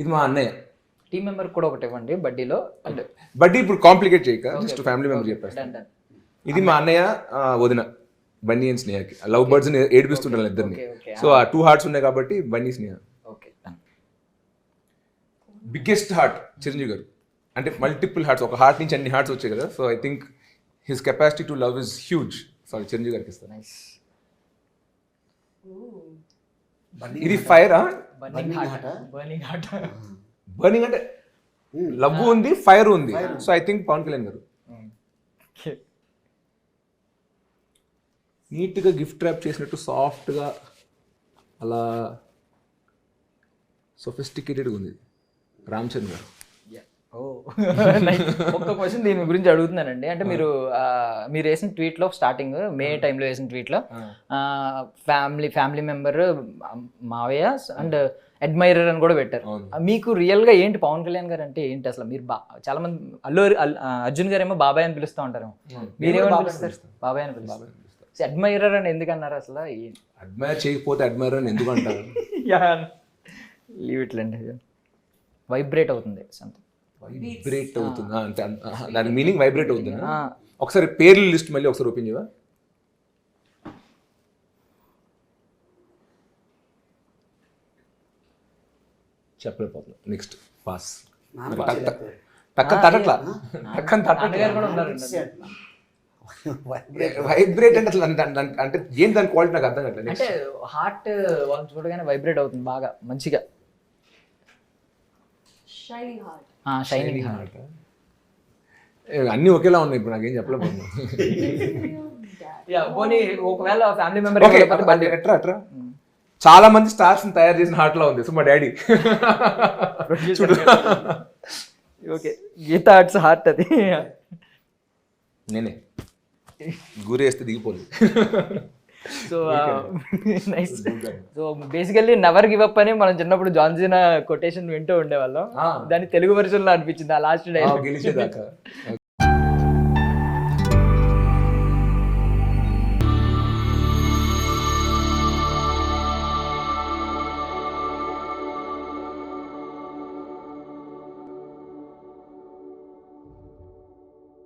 ఇది మా అన్నయ్య. టీం మెంబర్ కూడా ఒకటి ఇవ్వండి బడ్డీలో. అంటే బట్ ఇప్పుడు కాంప్లికేట్ చేయక జస్ట్ ఫ్యామిలీ మెంబర్ చెప్పేస్తాను డన్ ఇది మా అన్నయ్య వదిన బన్నీ అండ్ స్నేహకి. లవ్ బర్డ్స్ ఏడిపిస్తుంటాను ఇద్దరిని. సో ఆ టూ హార్ట్స్ ఉన్నాయి కాబట్టి బన్నీ స్నేహ. బిగ్గెస్ట్ హార్ట్ చిరంజీవి గారు. అంటే మల్టిపుల్ హార్ట్స్ ఒక హార్ట్ నుంచి అన్ని హార్ట్స్ వచ్చాయి కదా. So I think his capacity to love is huge. Sorry Chiranjeevi గారికి ఇస్తాను. నైస్ ఇది fire? Burning heart burning heart burning అంటే లవ్ ఉంది ఫైర్ ఉంది. So I think Pawan Kalyan గారు. నీట్గా గిఫ్ట్ ర్యాప్ చేసినట్టు సాఫ్ట్గా అలా సొఫిస్టికేటెడ్గా ఉంది. రామ్ చరణ్ గారు. ఓ. ఒక్క క్వశ్చన్ దీని గురించి అడుగుతున్నానండి. అంటే మీరు మీరు వేసిన ట్వీట్లో స్టార్టింగ్ మే టైంలో వేసిన ట్వీట్లో ఫ్యామిలీ ఫ్యామిలీ మెంబర్ మావయ్య అండ్ అడ్మైరర్ అని కూడా పెట్టారు. మీకు రియల్గా ఏంటి పవన్ కళ్యాణ్ గారు అంటే ఏంటి అసలు? మీరు బా చాలా మంది అల్లు అల్- ఆ, అర్జున్ గారు ఏమో బాబాయ్ అని పిలుస్తూ ఉంటారు. మీరేమని పిలుస్తారు? బాబాయ్ అని పిలుస్తారు. అడ్మైరర్ అని ఎందుకు అన్నారు అసలు? అడ్మైర్ చేయకపోతే అడ్మైర్ అని ఎందుకు అంటారు? లీవ్ ఇట్లండి వైబ్రేట్ అవుతుంది. సంథింగ్ వైబ్రేట్ అవుతుందా? అంటే అన్- ఆహా, దాని మీనింగ్ వైబ్రేట్ అవుతుందా? ఒకసారి పేర్ల లిస్ట్ మళ్ళీ ఒకసారి ఓపెన్ చేయవా చెప్పలేకపోతున్నా నెక్స్ట్ పాస్ టక్కన తట్టట్లా టక్కన వైబ్రేట్ అంటే అసలు అంటే ఏంటి దాని క్వాలిటీ నాకు అర్థం కావట్లేదు. అంటే హార్ట్ వాళ్ళని చూడగానే వైబ్రేట్ అవుతుంది బాగా మంచిగా. షైనింగ్ హార్ట్ అన్నీ ఒకేలా ఉన్నాయి ఇప్పుడు నాకేం ఒకవేళ ఫ్యామిలీ మెంబర్ ఓకే ఎట్రా ఎట్రా? చాలా మంది స్టార్స్ తయారు చేసిన హార్ట్లో ఉంది. సో మా daddy okay Geetha Arts heart అది. నేనే. గురేస్తే దిగిపోలేదు. So nice so basically never give up అని మనం చిన్నప్పుడు జాన్సీనా కొటేషన్ వింటూ ఉండేవాళ్ళం. దాని తెలుగు version లో అనిపించింది ఆ లాస్ట్ డైలాగ్